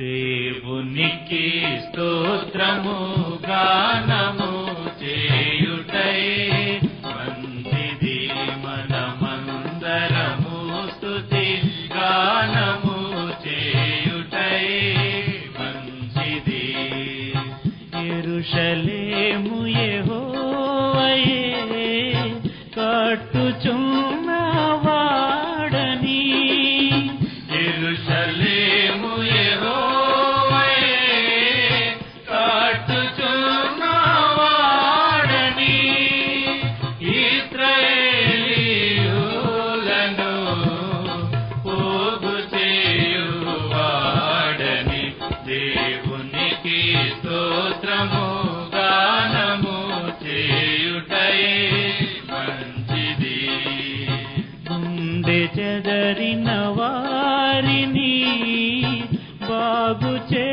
దేవునికి స్తోత్రము గానము చేయుటై మంచిది మనమందరము స్తుతి గానము చేయుటై మంచిది ఎరుషలేము యెహోవయే. కట్టుచున్న చెదరిన వారిని బాగు చే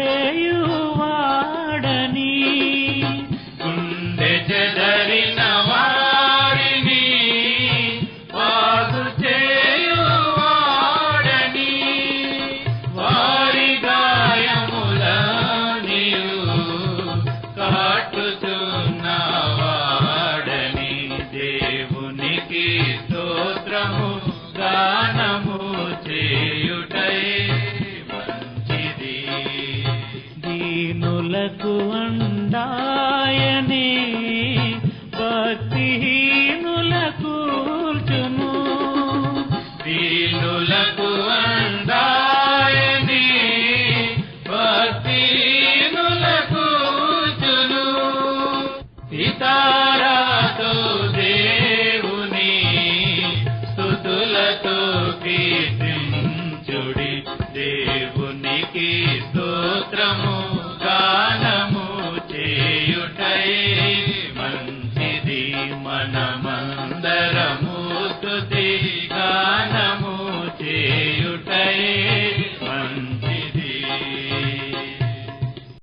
దీనులకు అండాయనే భక్తిహీనులకు కూర్చును. దీనులకు అండాయని భక్తిహీనులకు కూర్చును. సితారాతో దేవుని స్తుతులతో కీర్తించుడి దేవునికి స్తోత్రము.